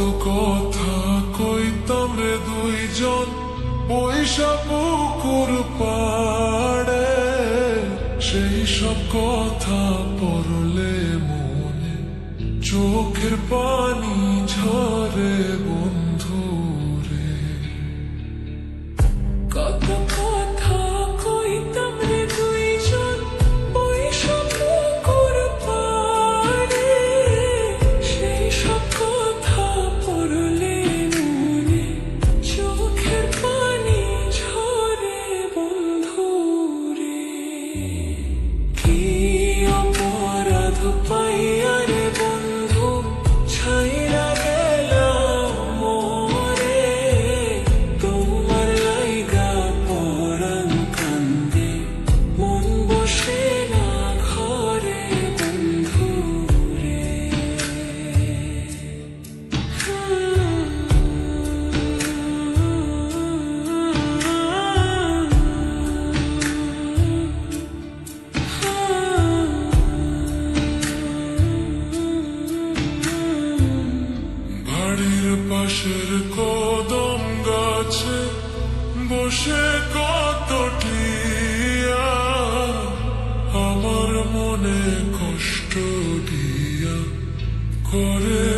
কথা কই কইতামে দুইজন? পয়সা পুকুর পাড়ে সেই সব কথা পড়লে মনে চোখের পানি ঝরে বনে বসে কত টিয়া আমার মনে কষ্ট দিয়া করে